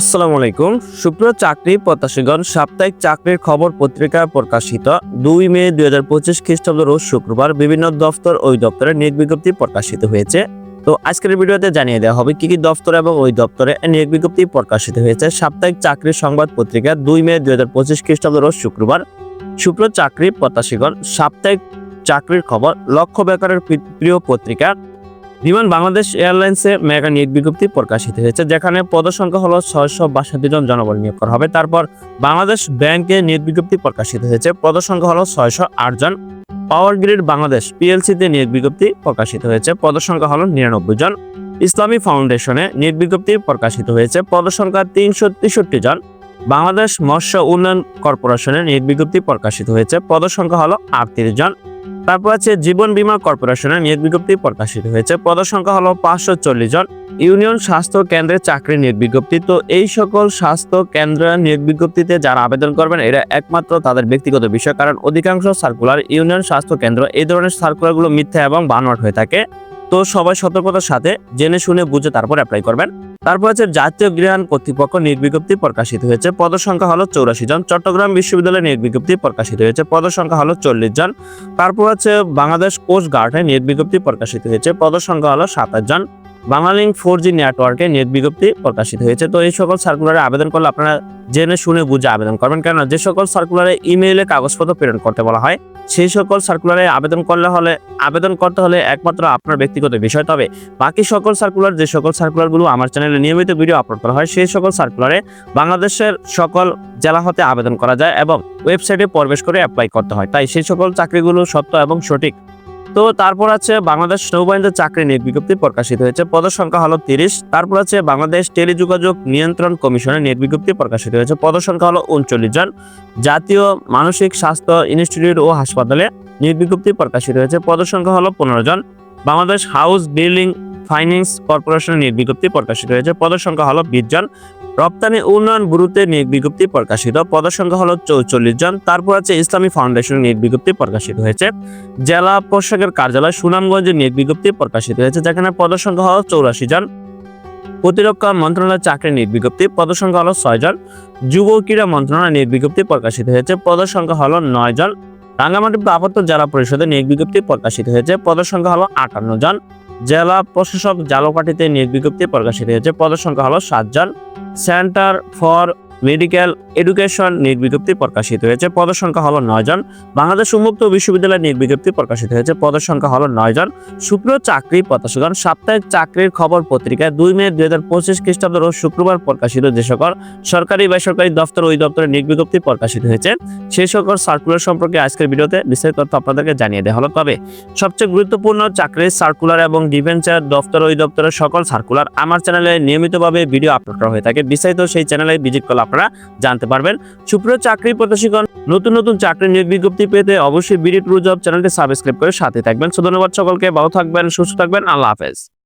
আসসালামু আলাইকুম। শুক্র চাকরি প্রত্যাশীগণ, সাপ্তাহিক চাকরির খবর পত্রিকা প্রকাশিত দুই মে দুই হাজার পঁচিশ খ্রিস্টাব্দ রোজ শুক্রবার বিভিন্ন দপ্তর ওই দপ্তরে নিয়োগ বিজ্ঞপ্তি প্রকাশিত হয়েছে। তো আজকের ভিডিওতে জানিয়ে দেওয়া হবে কি কি দপ্তর এবং ওই দপ্তরে নিয়োগ বিজ্ঞপ্তি প্রকাশিত হয়েছে। সাপ্তাহিক চাকরির সংবাদ পত্রিকা দুই মে দুই হাজার পঁচিশ খ্রিস্টাব্দ রোজ শুক্রবার। শুক্র চাকরি প্রত্যাশীগণ, সাপ্তাহিক চাকরির খবর লক্ষ্য বেকারের প্রিয় পত্রিকা বিমান বাংলাদেশ এয়ারলাইন্সে মেগা নিয়োগ বিজ্ঞপ্তি প্রকাশিত হয়েছে, যেখানে পদসংখ্যা হলো ছয়শো বাষট্টি জন জনবল নিয়োগ করা হবে। তারপর বাংলাদেশ ব্যাংকে নিয়োগ বিজ্ঞপ্তি প্রকাশিত হয়েছে, পদসংখ্যা হলো ছয়শো আট জন। পাওয়ার গ্রিড বাংলাদেশ পিএলসিতে নিয়োগ বিজ্ঞপ্তি প্রকাশিত হয়েছে, পদসংখ্যা হলো নিরানব্বই জন। ইসলামী ফাউন্ডেশনে নিয়োগ বিজ্ঞপ্তি প্রকাশিত হয়েছে, পদসংখ্যা তিনশো তেষট্টি জন। বাংলাদেশ মৎস্য উন্নয়ন কর্পোরেশনে নিয়োগ বিজ্ঞপ্তি প্রকাশিত হয়েছে, পদসংখ্যা হলো আটত্রিশ জন। তারপর আছে জীবন বীমা কর্পোরেশনের নিয়োগ বিজ্ঞপ্তি প্রকাশিত হয়েছে। পদসংখ্যা হলো পাঁচশো চল্লিশ জন। ইউনিয়ন স্বাস্থ্য কেন্দ্রে চাকরি নিয়োগ বিজ্ঞপ্তি। তো এই সকল স্বাস্থ্য কেন্দ্র নিয়োগ বিজ্ঞপ্তিতে যারা আবেদন করবেন, এরা একমাত্র তাদের ব্যক্তিগত বিষয়। কারণ অধিকাংশ সার্কুলার ইউনিয়ন স্বাস্থ্য কেন্দ্র এই ধরনের সার্কুলারগুলো মিথ্যা এবং বানোয়াট হয়ে থাকে। তো সবাই সতর্কতার সাথে জেনে শুনে বুঝে তারপর অ্যাপ্লাই করবেন। তারপর আছে জাতীয় গৃহায়ণ কর্তৃপক্ষ নির্বিজ্ঞপ্তি প্রকাশিত হয়েছে। পদ সংখ্যা হলো চৌরাশি জন। চট্টগ্রাম বিশ্ববিদ্যালয়ের নির্বিজ্ঞপ্তি প্রকাশিত হয়েছে। পদসংখ্যা হলো চল্লিশ জন। তারপর আছে বাংলাদেশ কোস্ট গার্ডে নিয়োগ বিজ্ঞপ্তি প্রকাশিত হয়েছে। পদসংখ্যা হলো সাতাশ জন। বাংলালিংক ফোর জি নেটওয়ার্কে নিয়োগ বিজ্ঞপ্তি প্রকাশিত হয়েছে। তো এই সকল সার্কুলারে আবেদন করলে আপনারা জেনে শুনে বুঝে আবেদন করবেন। কেননা যে সকল সার্কুলারে ইমেইলে কাগজপত্র প্রেরণ করতে বলা হয় সেই সকল সার্কুলারে আবেদন করলে হলে, আবেদন করতে হলে একমাত্র আপনার ব্যক্তিগত বিষয় তবে। বাকি সকল সার্কুলার যে সকল সার্কুলারগুলো আমার চ্যানেলে নিয়মিত ভিডিও আপলোড করা হয়, সেই সকল সার্কুলারে বাংলাদেশের সকল জেলা হতে আবেদন করা যায় এবং ওয়েবসাইটে প্রবেশ করে অ্যাপ্লাই করতে হয়। তাই সেই সকল চাকরিগুলো সত্য এবং সঠিক তো তারপর আছে বাংলাদেশ নৌবাহিনীতে চাকরি নিয়োগ বিজ্ঞপ্তি প্রকাশিত হয়েছে। পদের সংখ্যা হলো তিরিশ। তারপর আছে বাংলাদেশ টেলিযোগাযোগ নিয়ন্ত্রণ কমিশনের নিয়োগ বিজ্ঞপ্তি প্রকাশিত হয়েছে। পদের সংখ্যা হলো উনচল্লিশ জন। জাতীয় মানসিক স্বাস্থ্য ইনস্টিটিউট ও হাসপাতালে নিয়োগ বিজ্ঞপ্তি প্রকাশিত হয়েছে। পদের সংখ্যা হলো পনেরো জন। বাংলাদেশ হাউস বিল্ডিং ফাইন্যান্স কর্পোরেশনের নিয়োগ বিজ্ঞপ্তি প্রকাশিত হয়েছে। পদের সংখ্যা হলো বিশ জন। রপ্তানি উন্নয়ন ব্যুরোতে নিয়োগ বিজ্ঞপ্তি প্রকাশিত। পদের সংখ্যা হলো চৌচল্লিশ জন। তারপর আছে ইসলামী ফাউন্ডেশনের নিয়োগ বিজ্ঞপ্তি প্রকাশিত হয়েছে। জেলা প্রশাসকের কার্যালয় সুনামগঞ্জে নিয়োগ বিজ্ঞপ্তি প্রকাশিত হয়েছে, যেখানে পদের সংখ্যা হলো চৌরাশি জন। প্রতিরক্ষা মন্ত্রণালয়ের চাকরি নিয়োগ বিজ্ঞপ্তি পদের সংখ্যা হলো ছয় জন। যুব ক্রীড়া মন্ত্রণালয় নিয়োগ বিজ্ঞপ্তি প্রকাশিত হয়েছে পদের সংখ্যা হলো নয় জন। রাঙ্গামাটি পার্বত্য জেলা পরিষদে নিয়োগ বিজ্ঞপ্তি প্রকাশিত হয়েছে পদের সংখ্যা হলো আটান্ন জন। জেলা প্রশাসক জালকাঠিতে নিয়োগ বিজ্ঞপ্তি প্রকাশিত হয়েছে পদের সংখ্যা হলো সাত জন। সেন্টার ফর মেডিকেল এডুকেশন নিয়োগ বিজ্ঞপ্তি প্রকাশিত হয়েছে। পদের সংখ্যা হলো নয় জন। বাংলাদেশ উন্মুক্ত বিশ্ববিদ্যালয় নিয়োগ বিজ্ঞপ্তি প্রকাশিত হয়েছে। পদের সংখ্যা হলো নয় জন। শুক্র চাকরি প্রত্যাশীগণ। সাপ্তাহিক চাকরির খবর পত্রিকায় দুই মে দুই হাজার পঁচিশ খ্রিস্টাব্দ ও শুক্রবার প্রকাশিত যে সকল সরকারি, বেসরকারি দপ্তর ওই দপ্তরের নিয়োগ বিজ্ঞপ্তি প্রকাশিত হয়েছে। সেই সকল সার্কুলার সম্পর্কে আজকের ভিডিওতে বিস্তারিত তথ্য আপনাদেরকে জানিয়ে দেওয়া হলো। তবে সবচেয়ে গুরুত্বপূর্ণ চাকরির সার্কুলার এবং ডিফেন্সের দপ্তর ওই দপ্তরের সকল সার্কুলার আমার চ্যানেলে নিয়মিতভাবে ভিডিও আপলোড করা হয়ে থাকে। বিস্তারিত সেই চ্যানেলে ভিজিট করলে আপনারা জানতে পারবেন। সুপ্রিয় চাকরি প্রত্যাশীগণ, নতুন নতুন চাকরি নিয়োগ বিজ্ঞপ্তি পেতে অবশ্যই বিডি ট্রু জব চ্যানেলটি সাবস্ক্রাইব করে সাথে থাকবেন। সো ধন্যবাদ সকলকে, ভালো থাকবেন, সুস্থ থাকবেন, আল্লাহ হাফেজ।